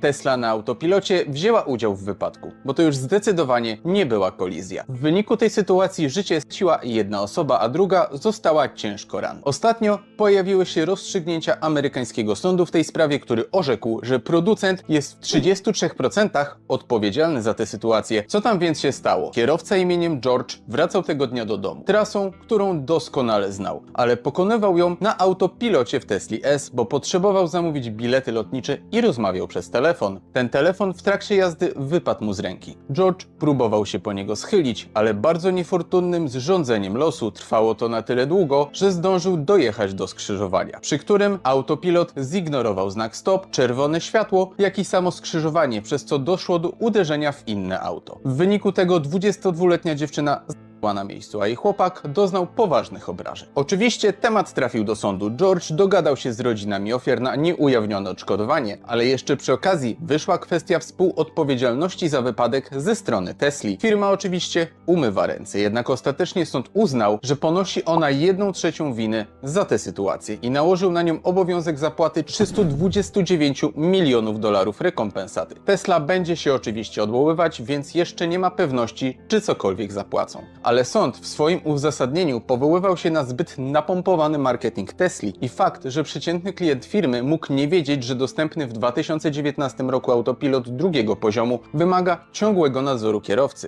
Tesla na autopilocie wzięła udział w wypadku, bo to już zdecydowanie nie była kolizja. W wyniku tej sytuacji życie straciła jedna osoba, a druga została ciężko ranna. Ostatnio pojawiły się rozstrzygnięcia amerykańskiego sądu w tej sprawie, który orzekł, że producent jest w 33% odpowiedzialny za tę sytuację. Co tam więc się stało? Kierowca imieniem George wracał tego dnia do domu trasą, którą doskonale znał, ale pokonywał ją na autopilocie w Tesli S, bo potrzebował zamówić bilety lotnicze i rozmawiał przez telefon. Ten telefon w trakcie jazdy wypadł mu z ręki. George próbował się po niego schylić, ale bardzo niefortunnym zrządzeniem losu trwało to na tyle długo, że zdążył dojechać do skrzyżowania, przy którym autopilot zignorował znak stop, czerwone światło, jak i samo skrzyżowanie, przez co doszło do uderzenia w inne auto. W wyniku tego 22-letnia dziewczyna była na miejscu, a jej chłopak doznał poważnych obrażeń. Oczywiście temat trafił do sądu. George dogadał się z rodzinami ofiar na nieujawnione odszkodowanie, ale jeszcze przy okazji wyszła kwestia współodpowiedzialności za wypadek ze strony Tesli. Firma oczywiście umywa ręce, jednak ostatecznie sąd uznał, że ponosi ona jedną trzecią winy za tę sytuację i nałożył na nią obowiązek zapłaty 329 milionów dolarów rekompensaty. Tesla będzie się oczywiście odwoływać, więc jeszcze nie ma pewności, czy cokolwiek zapłacą ale sąd w swoim uzasadnieniu powoływał się na zbyt napompowany marketing Tesli i fakt, że przeciętny klient firmy mógł nie wiedzieć, że dostępny w 2019 roku autopilot drugiego poziomu wymaga ciągłego nadzoru kierowcy.